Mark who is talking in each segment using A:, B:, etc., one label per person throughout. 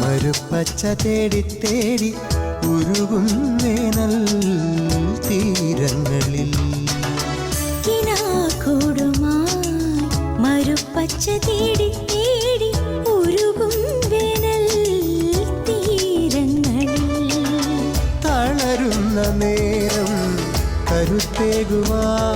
A: മരുപ്പച്ച തേടി തേടി ഉരുകുന്നേനൽ തീരങ്ങളിൽ തീരങ്ങളിൽ.
B: കൂടുമാ മരുപ്പച്ച തേടി
A: നേരം കരുത്തേകുവാൻ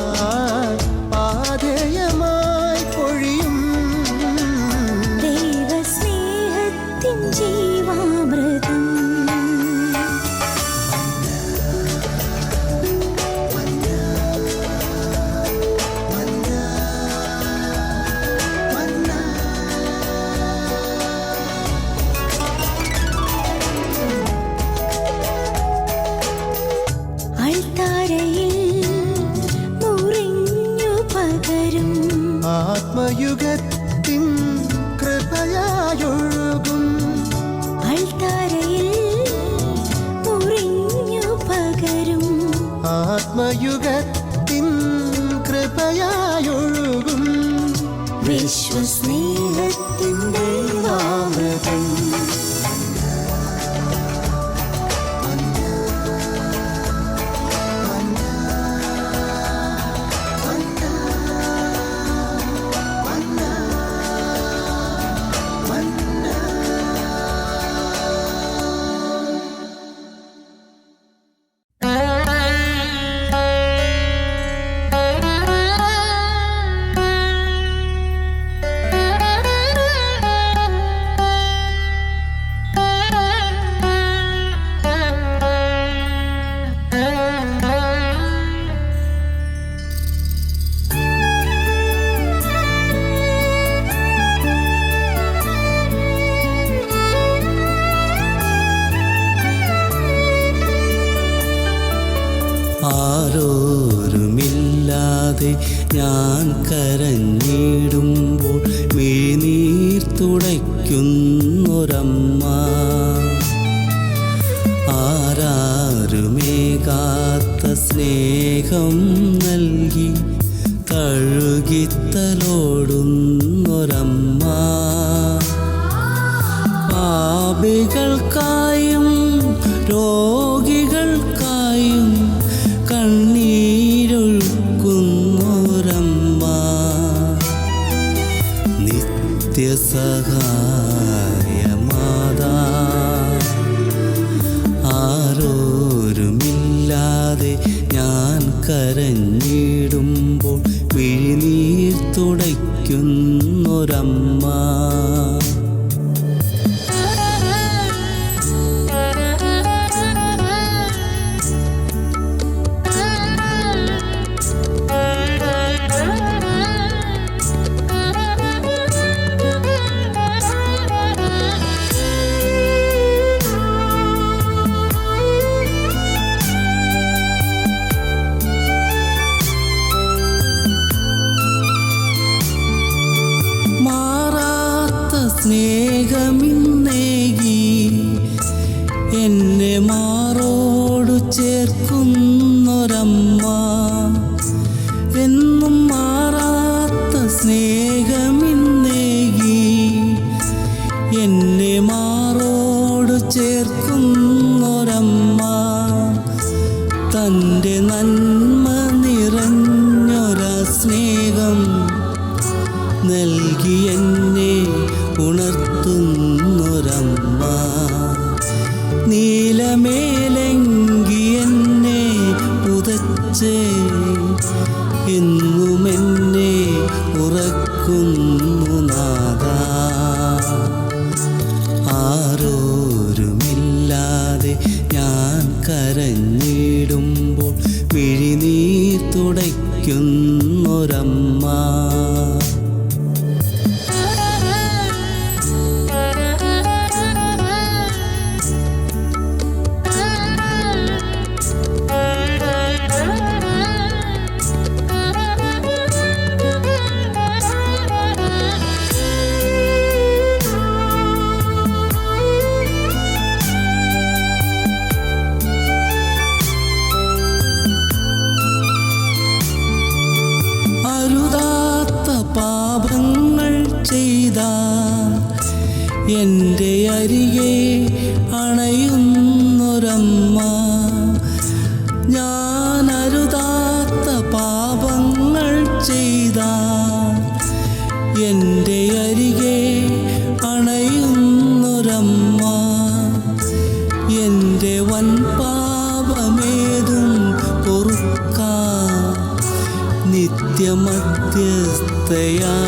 C: അറിയാതെ ഞാൻ കരഞ്ഞിടുമ്പോൾ മേനീർ തുടയ്ക്കുന്നൊരമ്മ. ആരാരുമേകാത്ത സ്നേഹം നൽകി തഴുകിത്തലോടുന്നൊരമ്മ പാപികൾക്ക রম্মা ഓർക്കുന്നൊരമ്മ തന്റെ നന്മ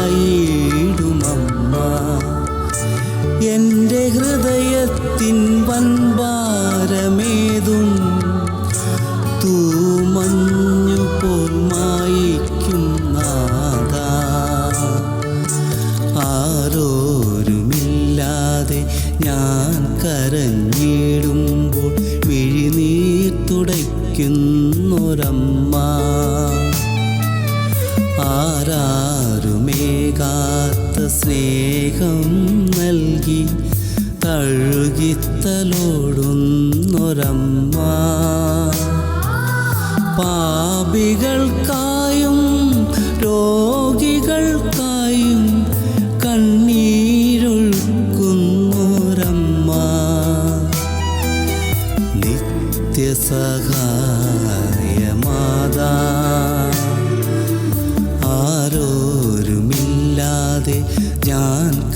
C: നിത്യമധ്യസ്ഥയായിടുമമ്മ എന്റെ ഹൃദയത്തിൻ വൻഭാരമേതും സ്നേഹം നൽകി തഴുകിത്തലോടുന്നൊരമ്മ. പാപികൾക്കായും രോഗികൾക്കായും കണ്ണീരൊഴുക്കുന്നൊരമ്മ. നിത്യസഹായമാതാ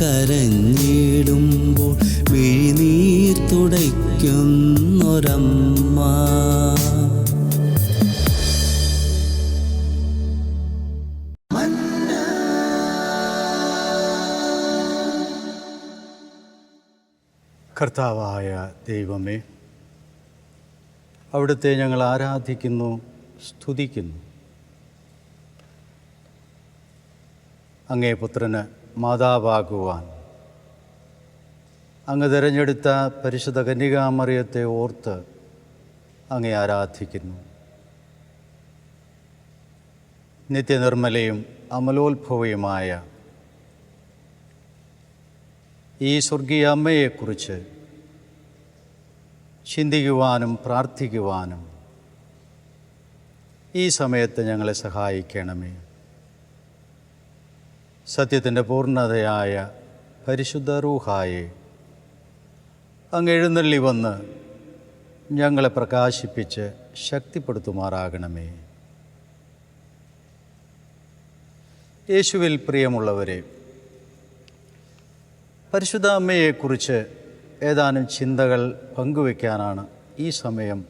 C: കരഞ്ഞിടുമ്പോൾ വിഴിനീർ തുടയ്ക്കുന്നൊരമ്മ.
D: കർത്താവായ ദൈവമേ അവിടുത്തെ ഞങ്ങൾ ആരാധിക്കുന്നു സ്തുതിക്കുന്നു. അങ്ങേ പുത്രന് മാതാവാകുവാൻ. അങ്ങ് തിരഞ്ഞെടുത്ത പരിശുദ്ധ കന്യകാമറിയത്തെ ഓർത്ത് അങ്ങേ ആരാധിക്കുന്നു. നിത്യനിർമ്മലയും അമലോത്ഭവയുമായ ഈ സ്വർഗീയ അമ്മയെക്കുറിച്ച് ചിന്തിക്കുവാനും പ്രാർത്ഥിക്കുവാനും ഈ സമയത്ത് ഞങ്ങളെ സഹായിക്കണമേ. സത്യത്തിന്റെ പൂർണതയായ പരിശുദ്ധ റൂഹായെ അങ്ങ് എഴുന്നള്ളി വന്ന് ഞങ്ങളെ പ്രകാശിപ്പിച്ച് ശക്തിപ്പെടുത്തുമാറാകണമേ. യേശുവിൽ പ്രിയമുള്ളവരെ പരിശുദ്ധ അമ്മയെക്കുറിച്ച് ഏതാനും ചിന്തകൾ പങ്കുവയ്ക്കാനാണ് ഈ സമയം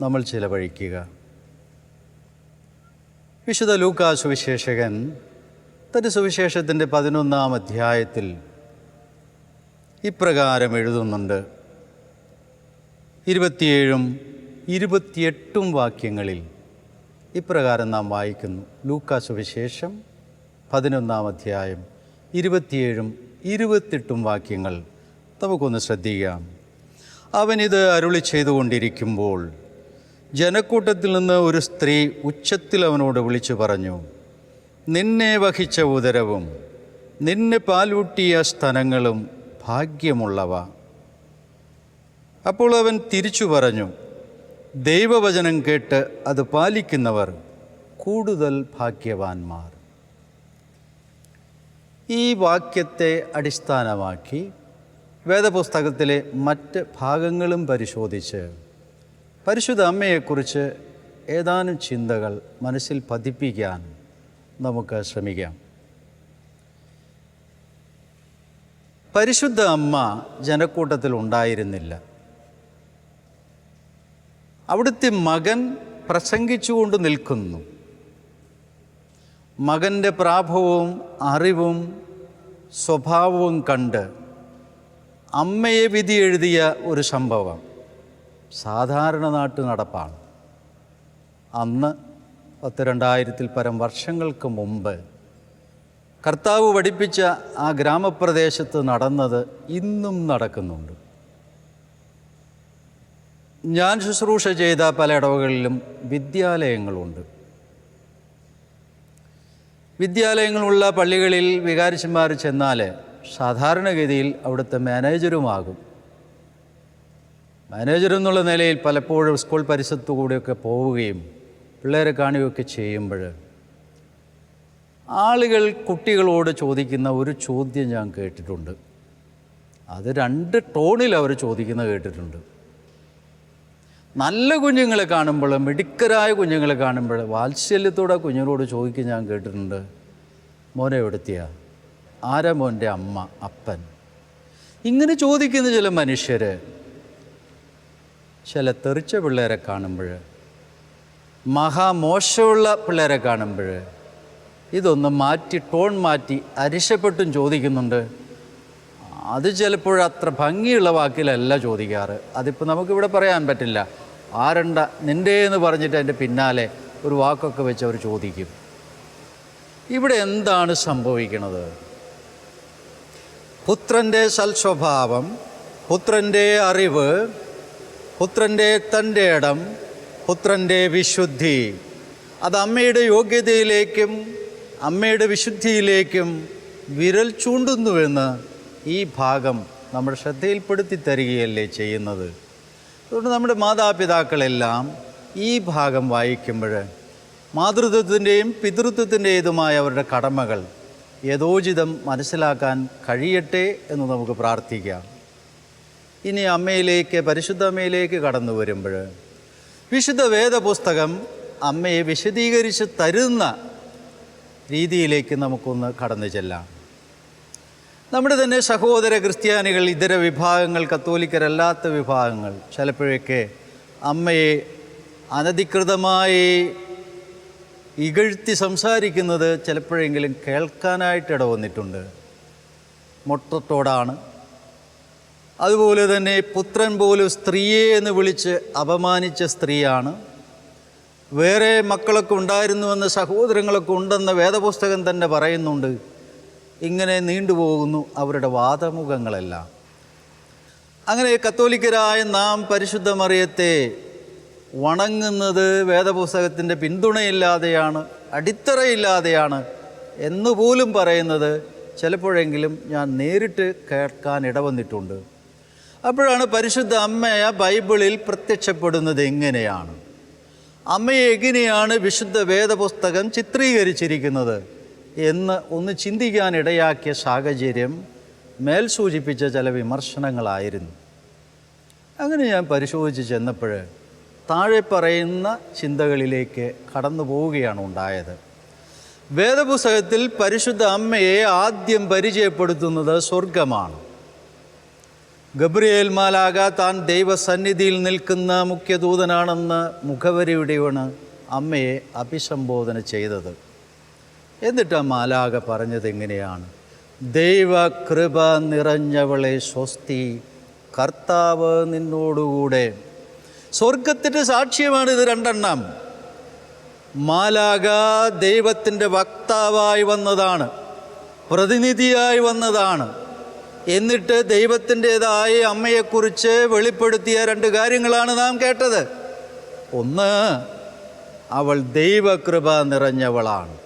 D: നമ്മൾ ചിലവഴിക്കുക. വിശുദ്ധ ലൂക്കാ തന്റെ സുവിശേഷത്തിന്റെ പതിനൊന്നാം അധ്യായത്തിൽ ഇപ്രകാരം എഴുതുന്നുണ്ട്. ഇരുപത്തിയേഴും ഇരുപത്തിയെട്ടും വാക്യങ്ങളിൽ ഇപ്രകാരം നാം വായിക്കുന്നു. ലൂക്ക സുവിശേഷം പതിനൊന്നാം അധ്യായം ഇരുപത്തിയേഴും ഇരുപത്തെട്ടും വാക്യങ്ങൾ നമുക്കൊന്ന് ശ്രദ്ധിക്കാം. അവനിത് അരുളി ചെയ്തുകൊണ്ടിരിക്കുമ്പോൾ ജനക്കൂട്ടത്തിൽ നിന്ന് ഒരു സ്ത്രീ ഉച്ചത്തിൽ അവനോട് വിളിച്ചു പറഞ്ഞു നിന്നെ വഹിച്ച ഉദരവും നിന്നെ പാലൂട്ടിയ സ്ഥലങ്ങളും ഭാഗ്യമുള്ളവ. അപ്പോൾ അവൻ തിരിച്ചു പറഞ്ഞു ദൈവവചനം കേട്ട് അത് പാലിക്കുന്നവർ കൂടുതൽ ഭാഗ്യവാന്മാർ. ഈ വാക്യത്തെ അടിസ്ഥാനമാക്കി വേദപുസ്തകത്തിലെ മറ്റ് ഭാഗങ്ങളും പരിശോധിച്ച് പരിശുദ്ധ അമ്മയെക്കുറിച്ച് ഏതാനും ചിന്തകൾ മനസ്സിൽ പതിപ്പിക്കാൻ നമുക്ക് ശ്രമിക്കാം. പരിശുദ്ധ അമ്മ ജനക്കൂട്ടത്തിൽ ഉണ്ടായിരുന്നില്ല. അവിടുത്തെ മകൻ പ്രസംഗിച്ചുകൊണ്ട് നിൽക്കുന്നു. മകന്റെ പ്രാഭവവും അറിവും സ്വഭാവവും കണ്ട് അമ്മയെ വിധി എഴുതിയ ഒരു സംഭവം. സാധാരണ നാട്ടു നടപ്പാണ്. അന്ന് പത്ത് രണ്ടായിരത്തിൽ പരം വർഷങ്ങൾക്ക് മുമ്പ് കർത്താവ് പഠിപ്പിച്ച ആ ഗ്രാമപ്രദേശത്ത് നടന്നത് ഇന്നും നടക്കുന്നുണ്ട്. ഞാൻ ശുശ്രൂഷ ചെയ്ത പല ഇടവകളിലും വിദ്യാലയങ്ങളുണ്ട്. വിദ്യാലയങ്ങളുള്ള പള്ളികളിൽ വികാരിച്ചന്മാർ ചെന്നാൽ സാധാരണഗതിയിൽ അവിടുത്തെ മാനേജരുമാകും. മാനേജർ എന്നുള്ള നിലയിൽ പലപ്പോഴും സ്കൂൾ പരിസരത്തു കൂടിയൊക്കെ പോവുകയും പിള്ളേരെ കാണുകയൊക്കെ ചെയ്യുമ്പോൾ ആളുകൾ കുട്ടികളോട് ചോദിക്കുന്ന ഒരു ചോദ്യം ഞാൻ കേട്ടിട്ടുണ്ട്. അത് രണ്ട് ടോണിൽ അവർ ചോദിക്കുന്നത് കേട്ടിട്ടുണ്ട്. നല്ല കുഞ്ഞുങ്ങളെ കാണുമ്പോൾ മിടുക്കരായ കുഞ്ഞുങ്ങളെ കാണുമ്പോൾ വാത്സല്യത്തോടെ കുഞ്ഞുങ്ങളോട് ചോദിക്കും ഞാൻ കേട്ടിട്ടുണ്ട്. മോനെ എവിടുത്തെയാ? ആരാ മോന്റെ അമ്മ അപ്പൻ? ഇങ്ങനെ ചോദിക്കുന്ന ചില മനുഷ്യർ ചില തെറിച്ച പിള്ളേരെ കാണുമ്പോൾ മഹാമോശമുള്ള പിള്ളേരെ കാണുമ്പോൾ ഇതൊന്ന് മാറ്റി ടോൺ മാറ്റി അരിശപ്പെട്ടും ചോദിക്കുന്നുണ്ട്. അത് ചിലപ്പോൾ അത്ര ഭംഗിയുള്ള വാക്കിലല്ല ചോദിക്കാറ്. അതിപ്പോൾ നമുക്കിവിടെ പറയാൻ പറ്റില്ല. ആരണ്ട നിന്റെ എന്ന് പറഞ്ഞിട്ട് അതിന്റെ പിന്നാലെ ഒരു വാക്കൊക്കെ വെച്ച് അവർ ചോദിക്കും. ഇവിടെ എന്താണ് സംഭവിക്കുന്നത്? പുത്രന്റെ സൽസ്വഭാവം പുത്രന്റെ അറിവ് പുത്രന്റെ തന്റെ ഇടം പുത്രന്റെ വിശുദ്ധി. അത് അമ്മയുടെ യോഗ്യതയിലേക്കും അമ്മയുടെ വിശുദ്ധിയിലേക്കും വിരൽ ചൂണ്ടുന്നുവെന്ന് ഈ ഭാഗം നമ്മുടെ ശ്രദ്ധയിൽപ്പെടുത്തി തരികയല്ലേ ചെയ്യുന്നത്. അതുകൊണ്ട് നമ്മുടെ മാതാപിതാക്കളെല്ലാം ഈ ഭാഗം വായിക്കുമ്പോൾ മാതൃത്വത്തിന്റെയും പിതൃത്വത്തിന്റെതുമായ അവരുടെ കടമകൾ യഥോചിതം മനസ്സിലാക്കാൻ കഴിയട്ടെ എന്ന് നമുക്ക് പ്രാർത്ഥിക്കാം. ഇനി അമ്മയിലേക്ക് പരിശുദ്ധ അമ്മയിലേക്ക് കടന്നു വരുമ്പോൾ വിശുദ്ധ വേദപുസ്തകം അമ്മയെ വിശദീകരിച്ച് തരുന്ന രീതിയിലേക്ക് നമുക്കൊന്ന് കടന്നു ചെല്ലാം. നമ്മുടെ തന്നെ സഹോദര ക്രിസ്ത്യാനികൾ ഇതര വിഭാഗങ്ങൾ കത്തോലിക്കരല്ലാത്ത വിഭാഗങ്ങൾ ചിലപ്പോഴൊക്കെ അമ്മയെ അനധികൃതമായി ഇകഴ്ത്തി സംസാരിക്കുന്നത് ചിലപ്പോഴെങ്കിലും കേൾക്കാനായിട്ട് ഇടവന്നിട്ടുണ്ട്. മൊട്ടത്തോടാണ് അതുപോലെ തന്നെ പുത്രൻ പോലും സ്ത്രീയെ എന്ന് വിളിച്ച് അപമാനിച്ച സ്ത്രീയാണ്. വേറെ മക്കളൊക്കെ ഉണ്ടായിരുന്നുവെന്ന് സഹോദരങ്ങളൊക്കെ ഉണ്ടെന്ന് വേദപുസ്തകം തന്നെ പറയുന്നുണ്ട്. ഇങ്ങനെ നീണ്ടുപോകുന്നു അവരുടെ വാദമുഖങ്ങളെല്ലാം. അങ്ങനെ കത്തോലിക്കരായ നാം പരിശുദ്ധ മറിയത്തെ വണങ്ങുന്നത് വേദപുസ്തകത്തിന്റെ പിന്തുണയില്ലാതെയാണ് അടിത്തറയില്ലാതെയാണ് എന്നുപോലും പറയുന്നത്. ചിലപ്പോഴെങ്കിലും ഞാൻ നേരിട്ട് കേൾക്കാൻ ഇടവന്നിട്ടുണ്ട്. അപ്പോഴാണ് പരിശുദ്ധ അമ്മയെ ബൈബിളിൽ പ്രത്യക്ഷപ്പെടുന്നത് എങ്ങനെയാണ്? അമ്മയെ എങ്ങനെയാണ് വിശുദ്ധ വേദപുസ്തകം ചിത്രീകരിച്ചിരിക്കുന്നത്? എന്ന് ഒന്ന് ചിന്തിക്കാനിടയാക്കിയ സാഹചര്യം മേൽ സൂചിപ്പിച്ച ചില വിമർശനങ്ങളായിരുന്നു. അങ്ങനെ ഞാൻ പരിശോധിച്ച് ചെന്നപ്പോൾ താഴെ പറയുന്ന ചിന്തകളിലേക്ക് കടന്നു പോവുകയാണ് ഉണ്ടായത്. വേദപുസ്തകത്തിൽ പരിശുദ്ധ അമ്മയെ ആദ്യം പരിചയപ്പെടുത്തുന്നത് സ്വർഗമാണ് ഗബ്രിയേൽ മാലാക താൻ ദൈവസന്നിധിയിൽ നിൽക്കുന്ന മുഖ്യദൂതനാണെന്ന് മുഖവരിയുടെയാണ് അമ്മയെ അഭിസംബോധന ചെയ്തത്. എന്നിട്ട് ആ മാലാക പറഞ്ഞത് എങ്ങനെയാണ്? ദൈവകൃപ നിറഞ്ഞവളെ സ്വസ്തി കർത്താവ് നിന്നോടുകൂടെ. സ്വർഗത്തിന്റെ സാക്ഷ്യമാണ് ഇത് രണ്ടെണ്ണം. മാലാക ദൈവത്തിന്റെ വക്താവായി വന്നതാണ് പ്രതിനിധിയായി വന്നതാണ്. എന്നിട്ട് ദൈവത്തിന്റെതായ അമ്മയെക്കുറിച്ച് വെളിപ്പെടുത്തിയ രണ്ട് കാര്യങ്ങളാണ് നാം കേട്ടത്. ഒന്ന് അവൾ ദൈവകൃപ നിറഞ്ഞവളാണ്.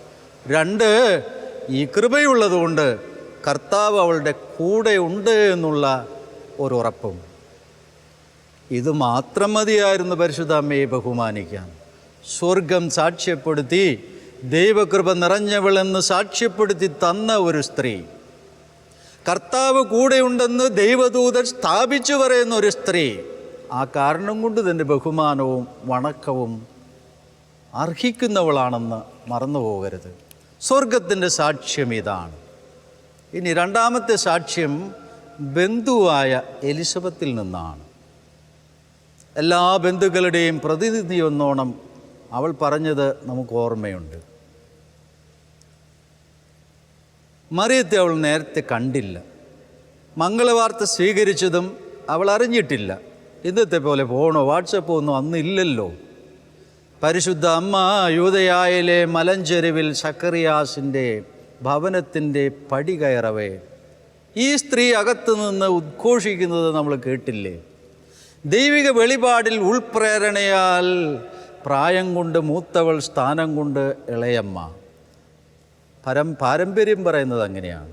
D: രണ്ട് ഈ കൃപയുള്ളതുകൊണ്ട് കർത്താവ് അവളുടെ കൂടെ ഉണ്ട് എന്നുള്ള ഒരു ഉറപ്പും. ഇത് മാത്രം മതിയായിരുന്നു പരിശുദ്ധ അമ്മയെ ബഹുമാനിക്കാൻ. സ്വർഗം സാക്ഷ്യപ്പെടുത്തി ദൈവകൃപ നിറഞ്ഞവളെന്ന് സാക്ഷ്യപ്പെടുത്തി തന്ന ഒരു സ്ത്രീ. കർത്താവ് കൂടെയുണ്ടെന്ന് ദൈവദൂതൻ സ്ഥാപിച്ചു പറയുന്ന ഒരു സ്ത്രീ. ആ കാരണം കൊണ്ട് തന്നെ ബഹുമാനവും വണക്കവും അർഹിക്കുന്നവളാണെന്ന് മറന്നു പോകരുത് സ്വർഗത്തിന്റെ സാക്ഷ്യം ഇതാണ്. ഇനി രണ്ടാമത്തെ സാക്ഷ്യം ബന്ധുവായ എലിസബത്തിൽ നിന്നാണ്. എല്ലാ ബന്ധുക്കളുടെയും പ്രതിനിധി ഒന്നോണം അവൾ പറഞ്ഞത് നമുക്ക് ഓർമ്മയുണ്ട്. മറിയത്തെ അവൾ നേരത്തെ കണ്ടില്ല. മംഗളവാർത്ത സ്വീകരിച്ചതും അവൾ അറിഞ്ഞിട്ടില്ല. ഇന്നത്തെ പോലെ ഫോണോ വാട്സപ്പോ ഒന്നും അന്നില്ലല്ലോ. പരിശുദ്ധ അമ്മ യൂതയായിലെ മലഞ്ചെരുവിൽ സക്കറിയാസിന്റെ ഭവനത്തിന്റെ പടി കയറവേ. ഈ സ്ത്രീ അകത്തു നിന്ന് ഉദ്ഘോഷിക്കുന്നത് നമ്മൾ കേട്ടില്ലേ? ദൈവിക വെളിപാടിൽ ഉൾപ്രേരണയാൽ പ്രായം കൊണ്ട് മൂത്തവൾ സ്ഥാനം കൊണ്ട് ഇളയമ്മ. പരം പാരമ്പര്യം പറയുന്നത് അങ്ങനെയാണ്.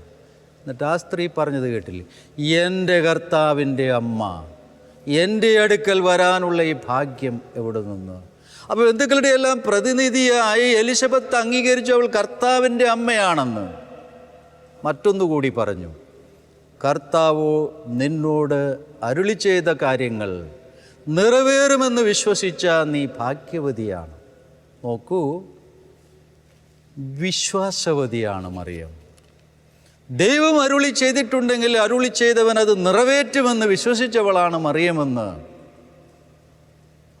D: എന്നിട്ട് ആ സ്ത്രീ പറഞ്ഞത് കേട്ടില്ലേ? എന്റെ കർത്താവിന്റെ അമ്മ എന്റെ അടുക്കൽ വരാനുള്ള ഈ ഭാഗ്യം എവിടെ നിന്ന്? അപ്പോൾ ബന്ധുക്കളുടെ എല്ലാം പ്രതിനിധിയായി എലിസബത്ത് അംഗീകരിച്ചു അവൾ കർത്താവിന്റെ അമ്മയാണെന്ന്. മറ്റൊന്നുകൂടി പറഞ്ഞു കർത്താവോ നിന്നോട് അരുളി ചെയ്ത കാര്യങ്ങൾ നിറവേറുമെന്ന് വിശ്വസിച്ച നീ ഭാഗ്യവതിയാണ്. നോക്കൂ വിശ്വാസവതിയാണ് മറിയം. ദൈവം അരുളി ചെയ്തിട്ടുണ്ടെങ്കിൽ അരുളി ചെയ്തവൻ അത് നിറവേറ്റുമെന്ന് വിശ്വസിച്ചവളാണ് മറിയമെന്ന്.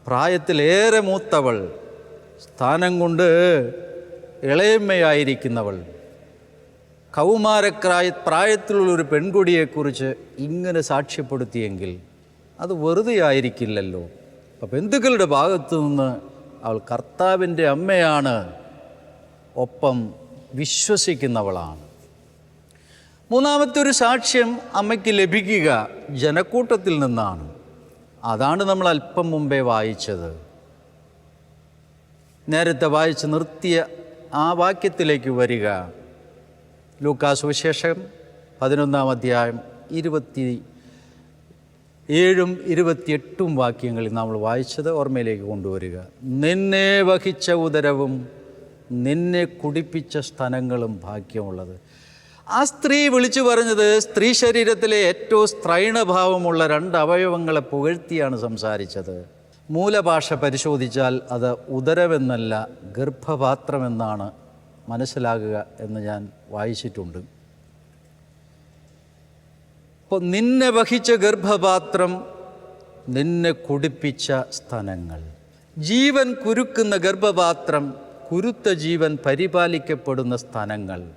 D: പ്രായത്തിലേറെ മൂത്തവൾ സ്ഥാനം കൊണ്ട് ഇളയമ്മയായിരിക്കുന്നവൾ. കൗമാരക്രായ പ്രായത്തിലുള്ളൊരു പെൺകുടിയെക്കുറിച്ച് ഇങ്ങനെ സാക്ഷ്യപ്പെടുത്തിയെങ്കിൽ അത് വെറുതെ ആയിരിക്കില്ലല്ലോ അപ്പം ബന്ധുക്കളുടെ ഭാഗത്തു നിന്ന് അവൾ കർത്താവിന്റെ അമ്മയാണ്. ഒപ്പം വിശ്വസിക്കുന്നവളാണ്. മൂന്നാമത്തെ ഒരു സാക്ഷ്യം അമ്മയ്ക്ക് ലഭിക്കുക ജനക്കൂട്ടത്തിൽ നിന്നാണ്. അതാണ് നമ്മൾ അല്പം മുമ്പേ വായിച്ചത്. നേരത്തെ വായിച്ച് നിർത്തിയ ആ വാക്യത്തിലേക്ക് വരിക. ലൂക്കാസ് വിശേഷം പതിനൊന്നാം അധ്യായം ഇരുപത്തി ഏഴും ഇരുപത്തിയെട്ടും വാക്യങ്ങളിൽ നമ്മൾ വായിച്ചത് ഓർമ്മയിലേക്ക് കൊണ്ടുവരിക. നിന്നെ വഹിച്ച ഉദരവും നിന്നെ കുടിപ്പിച്ച സ്ഥലങ്ങളും ഭാഗ്യമുള്ളത്. ആ സ്ത്രീ വിളിച്ചു പറഞ്ഞത് സ്ത്രീ ശരീരത്തിലെ ഏറ്റവും സ്ത്രൈണഭാവമുള്ള രണ്ട് അവയവങ്ങളെ പുകഴ്ത്തിയാണ് സംസാരിച്ചത്. മൂലഭാഷ പരിശോധിച്ചാൽ അത് ഉദരമെന്നല്ല ഗർഭപാത്രമെന്നാണ് മനസ്സിലാകുക എന്ന് ഞാൻ വായിച്ചിട്ടുണ്ട്. അപ്പോൾ നിന്നെ വഹിച്ച ഗർഭപാത്രം നിന്നെ കുടിപ്പിച്ച സ്ഥലങ്ങൾ. ജീവൻ കുരുക്കുന്ന ഗർഭപാത്രം കുരുത്ത ജീവൻ പരിപാലിക്കപ്പെടുന്ന സ്ഥലങ്ങൾ.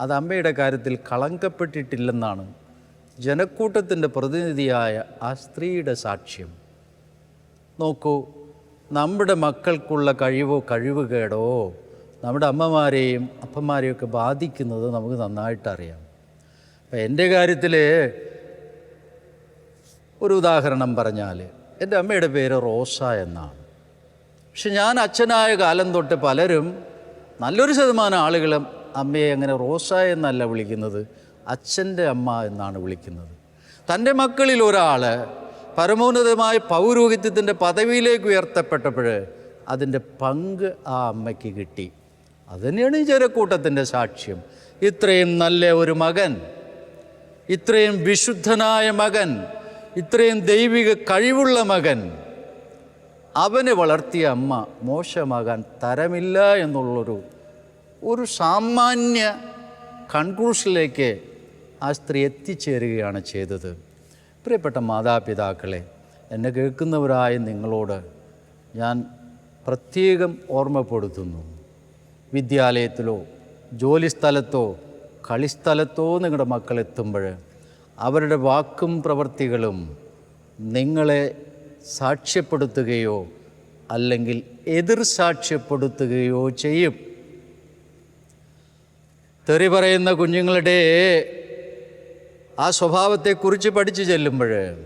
D: അത് അമ്മയുടെ കാര്യത്തിൽ കളങ്കപ്പെട്ടിട്ടില്ലെന്നാണ് ജനക്കൂട്ടത്തിന്റെ പ്രതിനിധിയായ ആ സ്ത്രീയുടെ സാക്ഷ്യം. നോക്കൂ നമ്മുടെ മക്കൾക്കുള്ള കഴിവോ കഴിവുകേടോ നമ്മുടെ അമ്മമാരെയും അപ്പന്മാരെയും ഒക്കെ ബാധിക്കുന്നത് നമുക്ക് നന്നായിട്ടറിയാം അപ്പം എന്റെ കാര്യത്തിൽ ഒരു ഉദാഹരണം പറഞ്ഞാൽ എന്റെ അമ്മയുടെ പേര് റോസ എന്നാണ്. പക്ഷെ ഞാൻ അച്ഛനായ കാലം തൊട്ട് പലരും നല്ലൊരു ശതമാനം ആളുകളും അമ്മയെ അങ്ങനെ റോസ എന്നല്ല വിളിക്കുന്നത് അച്ഛന്റെ അമ്മ എന്നാണ് വിളിക്കുന്നത്. തന്റെ മക്കളിൽ ഒരാൾ പരമോന്നതമായ പൗരോഹിത്യത്തിന്റെ പദവിയിലേക്ക് ഉയർത്തപ്പെട്ടപ്പോൾ അതിന്റെ പങ്ക് ആ അമ്മയ്ക്ക് കിട്ടി. അതുതന്നെയാണ് ഈ ചെറുക്കൂട്ടത്തിന്റെ സാക്ഷ്യം. ഇത്രയും നല്ല ഒരു മകൻ ഇത്രയും വിശുദ്ധനായ മകൻ ഇത്രയും ദൈവിക കഴിവുള്ള മകൻ അവനെ വളർത്തിയ അമ്മ മോശമാകാൻ തരമില്ല എന്നുള്ളൊരു ഒരു സാമാന്യ കൺക്ലൂഷനിലേക്ക് ആ സ്ത്രീ എത്തിച്ചേരുകയാണ് ചെയ്തത്. പ്രിയപ്പെട്ട മാതാപിതാക്കളെ എന്നെ കേൾക്കുന്നവരായ നിങ്ങളോട് ഞാൻ പ്രത്യേകം ഓർമ്മപ്പെടുത്തുന്നു. വിദ്യാലയത്തിലോ ജോലിസ്ഥലത്തോ കളിസ്ഥലത്തോ നിങ്ങളുടെ മക്കളെത്തുമ്പോൾ അവരുടെ വാക്കും പ്രവൃത്തികളും നിങ്ങളെ സാക്ഷ്യപ്പെടുത്തുകയോ അല്ലെങ്കിൽ എതിർ സാക്ഷ്യപ്പെടുത്തുകയോ ചെയ്യും. തെറി പറയുന്ന കുഞ്ഞുങ്ങളുടെ ആ സ്വഭാവത്തെക്കുറിച്ച് പഠിച്ചു ചെല്ലുമ്പോൾ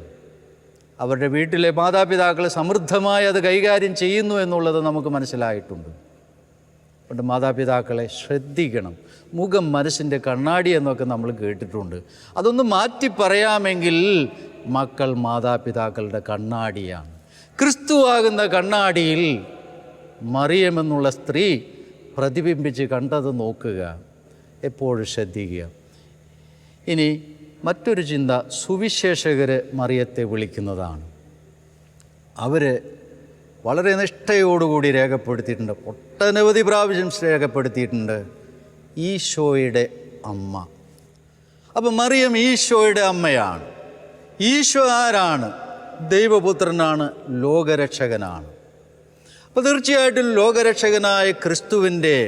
D: അവരുടെ വീട്ടിലെ മാതാപിതാക്കൾ സമൃദ്ധമായി അത് കൈകാര്യം ചെയ്യുന്നു എന്നുള്ളത് നമുക്ക് മനസ്സിലായിട്ടുണ്ട്. അതുകൊണ്ട് മാതാപിതാക്കളെ ശ്രദ്ധിക്കണം. മുഖം മനസ്സിന്റെ കണ്ണാടി എന്നൊക്കെ നമ്മൾ കേട്ടിട്ടുണ്ട്. അതൊന്ന് മാറ്റി പറയാമെങ്കിൽ മക്കൾ മാതാപിതാക്കളുടെ കണ്ണാടിയാണ്. ക്രിസ്തുവാകുന്ന കണ്ണാടിയിൽ മറിയമെന്നുള്ള സ്ത്രീ പ്രതിബിംബിച്ച് കണ്ടത് നോക്കുക. എപ്പോഴും ശ്രദ്ധിക്കുക. ഇനി മറ്റൊരു ചിന്ത സുവിശേഷകർ മറിയത്തെ വിളിക്കുന്നതാണ്. അവർ വളരെ നിഷ്ഠയോടുകൂടി രേഖപ്പെടുത്തിയിട്ടുണ്ട്. ഒട്ടനവധി പ്രാവശ്യം രേഖപ്പെടുത്തിയിട്ടുണ്ട്. ഈശോയുടെ അമ്മ. അപ്പം മറിയം ഈശോയുടെ അമ്മയാണ്. ഈശോ ആരാണ് ദൈവപുത്രനാണ് ലോകരക്ഷകനാണ്. അപ്പോൾ തീർച്ചയായിട്ടും ലോകരക്ഷകനായ ക്രിസ്തുവിന്റെ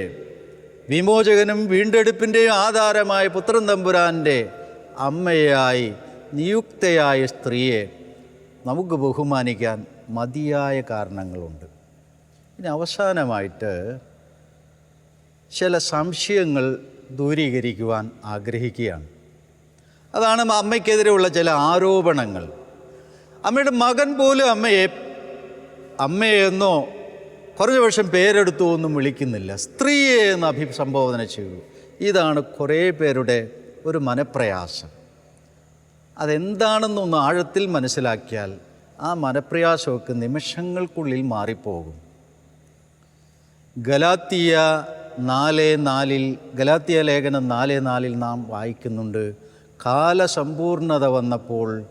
D: വിമോചകനും വീണ്ടെടുപ്പിന്റെയും ആധാരമായ പുത്രൻ തമ്പുരാന്റെ അമ്മയായി നിയുക്തയായ സ്ത്രീയെ നമുക്ക് ബഹുമാനിക്കാൻ മതിയായ കാരണങ്ങളുണ്ട്. ഇനി അവസാനമായിട്ട് ചില സംശയങ്ങൾ ദൂരീകരിക്കുവാൻ ആഗ്രഹിക്കുകയാണ്. അതാണ് അമ്മയ്ക്കെതിരെയുള്ള ചില ആരോപണങ്ങൾ. അമ്മയുടെ മകൻ പോലും അമ്മയെ അമ്മയെന്നോ കുറഞ്ഞ വർഷം പേരെടുത്തോ ഒന്നും വിളിക്കുന്നില്ല. സ്ത്രീയെ എന്ന് അഭിസംബോധന ചെയ്തു. ഇതാണ് കുറേ പേരുടെ ഒരു മനപ്രയാസം. അതെന്താണെന്നൊന്ന് ആഴത്തിൽ മനസ്സിലാക്കിയാൽ ആ മനപ്രയാസമൊക്കെ നിമിഷങ്ങൾക്കുള്ളിൽ മാറിപ്പോകും. ഗലാത്തിയ നാല് നാലിൽ ഗലാത്തിയ ലേഖനം നാല് നാലിൽ നാം വായിക്കുന്നുണ്ട്. കാലസമ്പൂർണത വന്നപ്പോൾ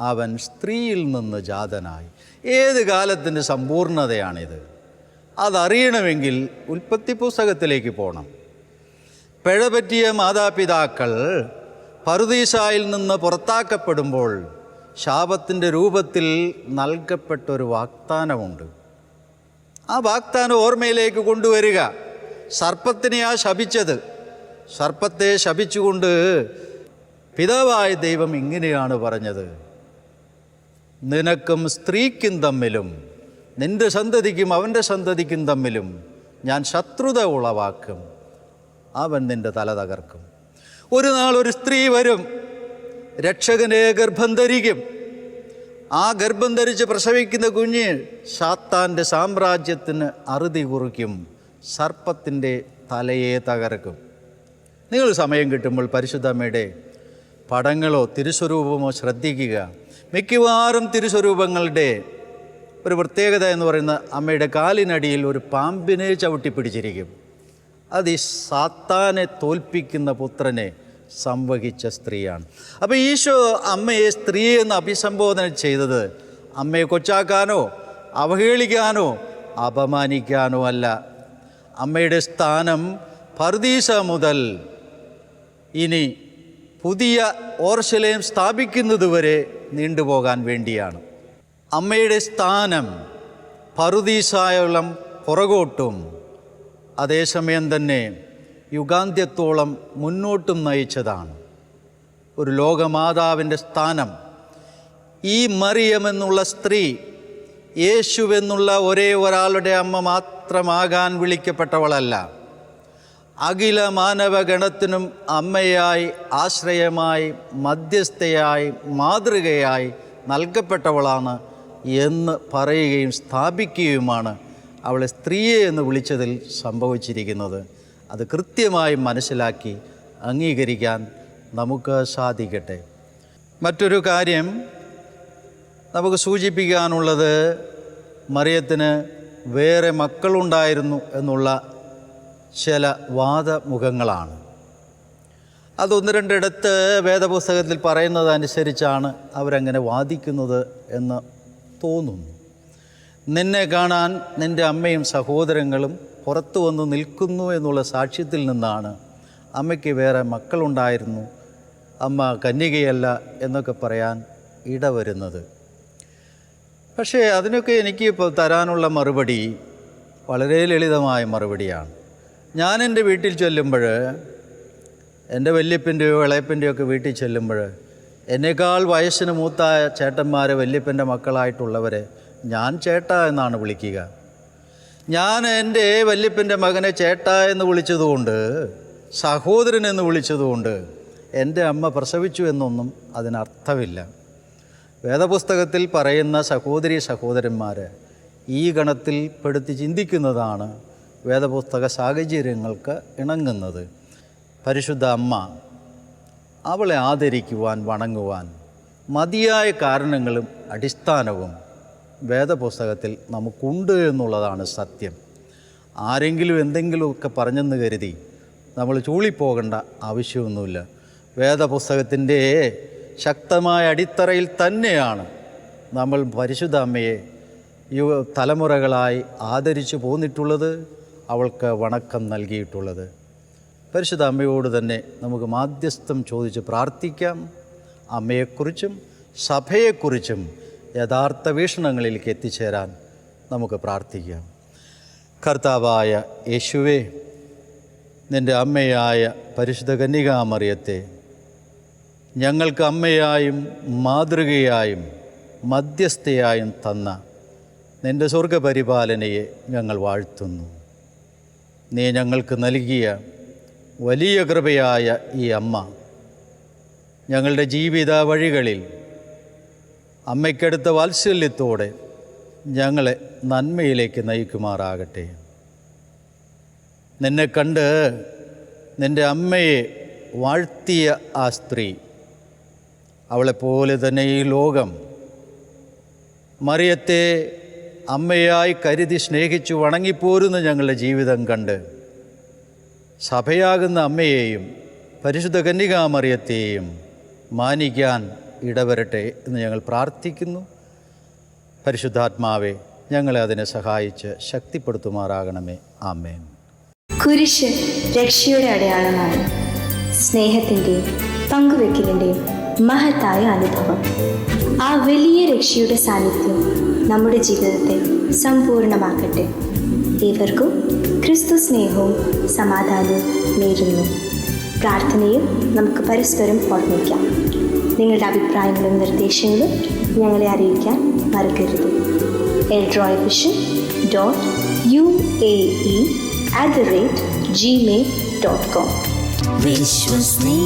D: അവൻ സ്ത്രീയിൽ നിന്ന് ജാതനായി. ഏത് കാലത്തിന്റെ സമ്പൂർണതയാണിത്? അതറിയണമെങ്കിൽ ഉൽപ്പത്തി പുസ്തകത്തിലേക്ക് പോകണം പിഴ പറ്റിയ മാതാപിതാക്കൾ പറുദീസായിൽ നിന്ന് പുറത്താക്കപ്പെടുമ്പോൾ ശാപത്തിന്റെ രൂപത്തിൽ നൽകപ്പെട്ടൊരു വാഗ്ദാനമുണ്ട്. ആ വാഗ്ദാനം ഓർമ്മയിലേക്ക് കൊണ്ടുവരിക. സർപ്പത്തിനെയാ ശപിച്ചത്. സർപ്പത്തെ ശപിച്ചുകൊണ്ട് പിതാവായ ദൈവം ഇങ്ങനെയാണ് പറഞ്ഞത്. നിനക്കും സ്ത്രീക്കും തമ്മിലും നിന്റെ സന്തതിക്കും അവന്റെ സന്തതിക്കും തമ്മിലും ഞാൻ ശത്രുത ഉളവാക്കും. അവൻ നിന്റെ തല തകർക്കും. ഒരു നാൾ ഒരു സ്ത്രീ വരും രക്ഷകനെ ഗർഭം ധരിക്കും. ആ ഗർഭം ധരിച്ച് പ്രസവിക്കുന്ന കുഞ്ഞ് സാത്താന്റെ സാമ്രാജ്യത്തിന് അറുതി കുറിക്കും സർപ്പത്തിന്റെ തലയെ തകർക്കും. നിങ്ങൾ സമയം കിട്ടുമ്പോൾ പരിശുദ്ധമ്മയുടെ പടങ്ങളോ തിരുസ്വരൂപമോ ശ്രദ്ധിക്കുക. മിക്കവാറും തിരുസ്വരൂപങ്ങളുടെ ഒരു പ്രത്യേകത എന്ന് പറയുന്ന അമ്മയുടെ കാലിനടിയിൽ ഒരു പാമ്പിനെ ചവിട്ടി പിടിച്ചിരിക്കും. അത് ഈ സാത്താനെ തോൽപ്പിക്കുന്ന പുത്രനെ സംവഹിച്ച സ്ത്രീയാണ്. അപ്പോൾ ഈശോ അമ്മയെ സ്ത്രീ എന്ന് അഭിസംബോധന ചെയ്തത് അമ്മയെ കൊച്ചാക്കാനോ അവഹേളിക്കാനോ അപമാനിക്കാനോ അല്ല. അമ്മയുടെ സ്ഥാനം പർദീസ മുതൽ ഇനി പുതിയ ഓർശലയം സ്ഥാപിക്കുന്നതുവരെ നീണ്ടുപോകാൻ വേണ്ടിയാണ്. അമ്മയുടെ സ്ഥാനം പറുദീസായോളം പുറകോട്ടും അതേസമയം തന്നെ യുഗാന്ത്യത്തോളം മുന്നോട്ടും നയിച്ചതാണ്. ഒരു ലോകമാതാവിന്റെ സ്ഥാനം ഈ മറിയമെന്നുള്ള സ്ത്രീ യേശുവെന്നുള്ള ഒരേ ഒരാളുടെ അമ്മ മാത്രമാകാൻ വിളിക്കപ്പെട്ടവളല്ല. അഖില മാനവഗണത്തിനും അമ്മയായി ആശ്രയമായി മധ്യസ്ഥയായി മാതൃകയായി നൽകപ്പെട്ടവളാണ് എന്ന് പറയുകയും സ്ഥാപിക്കുകയുമാണ് അവളെ സ്ത്രീയെ എന്ന് വിളിച്ചതിൽ സംഭവിച്ചിരിക്കുന്നത്. അത് കൃത്യമായി മനസ്സിലാക്കി അംഗീകരിക്കാൻ നമുക്ക് സാധിക്കട്ടെ. മറ്റൊരു കാര്യം നമുക്ക് സൂചിപ്പിക്കാനുള്ളത് മറിയത്തിന് വേറെ മക്കളുണ്ടായിരുന്നു എന്നുള്ള ചില വാദമുഖങ്ങളാണ്. അതൊന്ന് രണ്ടിടത്ത് വേദപുസ്തകത്തിൽ പറയുന്നത് അനുസരിച്ചാണ് അവരങ്ങനെ വാദിക്കുന്നത് എന്ന് തോന്നുന്നു. നിന്നെ കാണാൻ നിന്റെ അമ്മയും സഹോദരങ്ങളും പുറത്തു വന്ന് നിൽക്കുന്നു എന്നുള്ള സാക്ഷ്യത്തിൽ നിന്നാണ് അമ്മയ്ക്ക് വേറെ മക്കളുണ്ടായിരുന്നു. അമ്മ കന്യകയല്ല എന്നൊക്കെ പറയാൻ ഇടവരുന്നത്. പക്ഷേ അതിനൊക്കെ എനിക്ക് ഇപ്പോൾ തരാനുള്ള മറുപടി വളരെ ലളിതമായ മറുപടിയാണ്. ഞാൻ എന്റെ വീട്ടിൽ ചെല്ലുമ്പോൾ എന്റെ വല്യപ്പന്റെയോ ഇളയപ്പന്റെയോ ഒക്കെ വീട്ടിൽ ചെല്ലുമ്പോൾ എന്നേക്കാൾ വയസ്സിന് മൂത്തായ ചേട്ടന്മാരെ വല്യപ്പന്റെ മക്കളായിട്ടുള്ളവരെ ഞാൻ ചേട്ട എന്നാണ് വിളിക്കുക. ഞാൻ എന്റെ വല്യപ്പന്റെ മകനെ ചേട്ട എന്ന് വിളിച്ചതുകൊണ്ട് സഹോദരൻ എന്ന് വിളിച്ചതുകൊണ്ട് എന്റെ അമ്മ പ്രസവിച്ചു എന്നൊന്നും അതിനർത്ഥമില്ല. വേദപുസ്തകത്തിൽ പറയുന്ന സഹോദരി സഹോദരന്മാർ ഈ ഗണത്തിൽ പെടുത്തി ചിന്തിക്കുന്നതാണ് വേദപുസ്തക സാഹചര്യങ്ങൾക്ക് ഇണങ്ങുന്നത്. പരിശുദ്ധ അമ്മ അവളെ ആദരിക്കുവാൻ വണങ്ങുവാൻ മതിയായ കാരണങ്ങളും അടിസ്ഥാനവും വേദപുസ്തകത്തിൽ നമുക്കുണ്ട് എന്നുള്ളതാണ് സത്യം. ആരെങ്കിലും എന്തെങ്കിലുമൊക്കെ പറഞ്ഞെന്ന് കരുതി നമ്മൾ ചൂളിപ്പോകേണ്ട ആവശ്യമൊന്നുമില്ല. വേദപുസ്തകത്തിന്റെ ശക്തമായ അടിത്തറയിൽ തന്നെയാണ് നമ്മൾ പരിശുദ്ധ അമ്മയെ യുവ തലമുറകളായി ആദരിച്ചു പോന്നിട്ടുള്ളത്. അവൾക്ക് വണക്കം നൽകിയിട്ടുള്ളത്. പരിശുദ്ധ അമ്മയോട് തന്നെ നമുക്ക് മാധ്യസ്ഥം ചോദിച്ച് പ്രാർത്ഥിക്കാം. അമ്മയെക്കുറിച്ചും സഭയെക്കുറിച്ചും യഥാർത്ഥ വീക്ഷണങ്ങളിലേക്ക് എത്തിച്ചേരാൻ നമുക്ക് പ്രാർത്ഥിക്കാം. കർത്താവായ യേശുവേ നിന്റെ അമ്മയായ പരിശുദ്ധ കന്യകാമറിയത്തെ ഞങ്ങൾക്ക് അമ്മയായും മാതൃകയായും മധ്യസ്ഥയായും തന്ന നിന്റെ സ്വർഗപരിപാലനയെ ഞങ്ങൾ വാഴ്ത്തുന്നു. നീ ഞങ്ങൾക്ക് നൽകിയ വലിയ കൃപയായ ഈ അമ്മ. ഞങ്ങളുടെ ജീവിത വഴികളിൽ അമ്മയ്ക്കടുത്ത വാത്സല്യത്തോടെ ഞങ്ങളെ നന്മയിലേക്ക് നയിക്കുമാറാകട്ടെ. നിന്നെ കണ്ട് നിന്റെ അമ്മയെ വാഴ്ത്തിയ ആ സ്ത്രീ അവളെപ്പോലെ തന്നെ ഈ ലോകം മറിയത്തെ അമ്മയായി കരുതി സ്നേഹിച്ചു വണങ്ങിപ്പോരുന്ന ഞങ്ങളുടെ ജീവിതം കണ്ട് സഭയാകുന്ന അമ്മയെയും പരിശുദ്ധ കന്യകാമറിയത്തെയും മാനിക്കാൻ ഇടവരട്ടെ എന്ന് ഞങ്ങൾ പ്രാർത്ഥിക്കുന്നു. പരിശുദ്ധാത്മാവെ ഞങ്ങളെ അതിനെ സഹായിച്ച് ശക്തിപ്പെടുത്തുമാറാകണമേ. ആമേൻ.
E: കുരിശ് രക്ഷയുടെ അടയാളമാണ്. സ്നേഹത്തിന്റെയും പങ്കുവെക്കലിന്റെയും മഹത്തായ അനുഭവം. ആ വലിയ രക്ഷയുടെ സാന്നിധ്യം നമ്മുടെ ജീവിതത്തെ സമ്പൂർണമാക്കട്ടെ ഏവർക്കും ക്രിസ്തു സ്നേഹവും സമാധാനവും നേരുന്നു. പ്രാർത്ഥനയും നമുക്ക് പരസ്പരം ഓർമ്മിക്കാം. നിങ്ങളുടെ അഭിപ്രായങ്ങളും നിർദ്ദേശങ്ങളും ഞങ്ങളെ അറിയിക്കാൻ മറക്കരുത്. എൽഡ്രോയ് vision dot U A E rate Gmail dot
B: com. വിശ്വസ്നേഹത്തിന്റെ